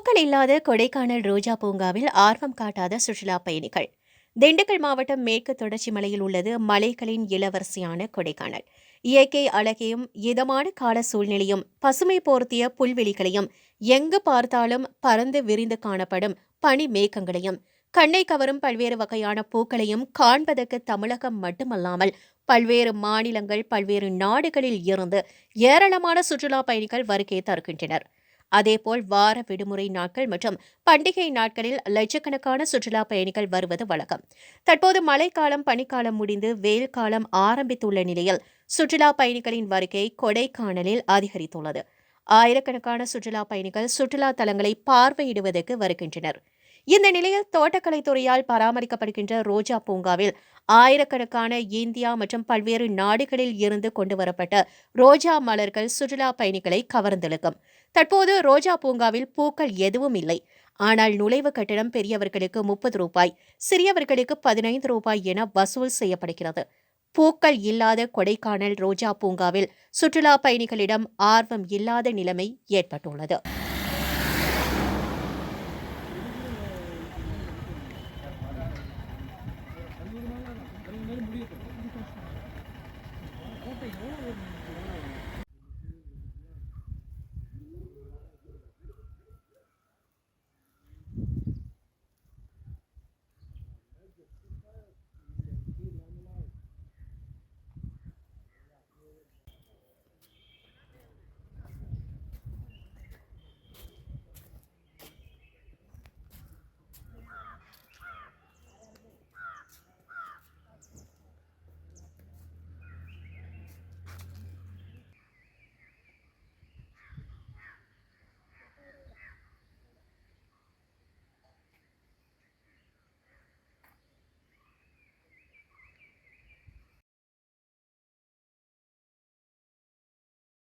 பூக்கள் இல்லாத கொடைக்கானல் ரோஜா பூங்காவில் ஆர்வம் காட்டாத சுற்றுலா பயணிகள். திண்டுக்கல் மாவட்டம் மேற்கு தொடர்ச்சி மலையில் உள்ளது மலைகளின் இளவரசியான கொடைக்கானல். இயற்கை அழகையும் இதமான கால சூழ்நிலையும் பசுமை போர்த்திய புல்வெளிகளையும் எங்கு பார்த்தாலும் பறந்து விரிந்து காணப்படும் பனி மேகங்களையும் கண்ணை கவரும் பல்வேறு வகையான பூக்களையும் காண்பதற்கு தமிழகம் மட்டுமல்லாமல் பல்வேறு மாநிலங்கள் பல்வேறு நாடுகளில் இருந்து ஏராளமான சுற்றுலா பயணிகள் வருகை தருகின்றனர். அதேபோல் வார விடுமுறை நாட்கள் மற்றும் பண்டிகை நாட்களில் லட்சக்கணக்கான சுற்றுலா பயணிகள் வருவது வழக்கம். தற்போது மழைக்காலம் பனிக்காலம் முடிந்து வெயில் காலம் ஆரம்பித்துள்ள நிலையில் சுற்றுலா பயணிகளின் வருகை கொடைக்கானலில் அதிகரித்துள்ளது. ஆயிரக்கணக்கான சுற்றுலா பயணிகள் சுற்றுலா தலங்களை பார்வையிடுவதற்கு வருகின்றனர். இந்த நிலையில் தோட்டக்கலைத்துறையால் பராமரிக்கப்படுகின்ற ரோஜா பூங்காவில் ஆயிரக்கணக்கான இந்தியா மற்றும் பல்வேறு நாடுகளில் இருந்து கொண்டு வரப்பட்ட ரோஜா மலர்கள் சுற்றுலா பயணிகளை கவர்ந்தெழுக்கும். தற்போது ரோஜா பூங்காவில் பூக்கள் எதுவும் இல்லை. ஆனால் நுழைவு கட்டணம் பெரியவர்களுக்கு முப்பது ரூபாய் சிறியவர்களுக்கு பதினைந்து ரூபாய் என வசூல் செய்யப்படுகிறது. பூக்கள் இல்லாத கொடைக்கானல் ரோஜா பூங்காவில் சுற்றுலா பயணிகளிடம் ஆர்வம் இல்லாத நிலைமை ஏற்பட்டுள்ளது.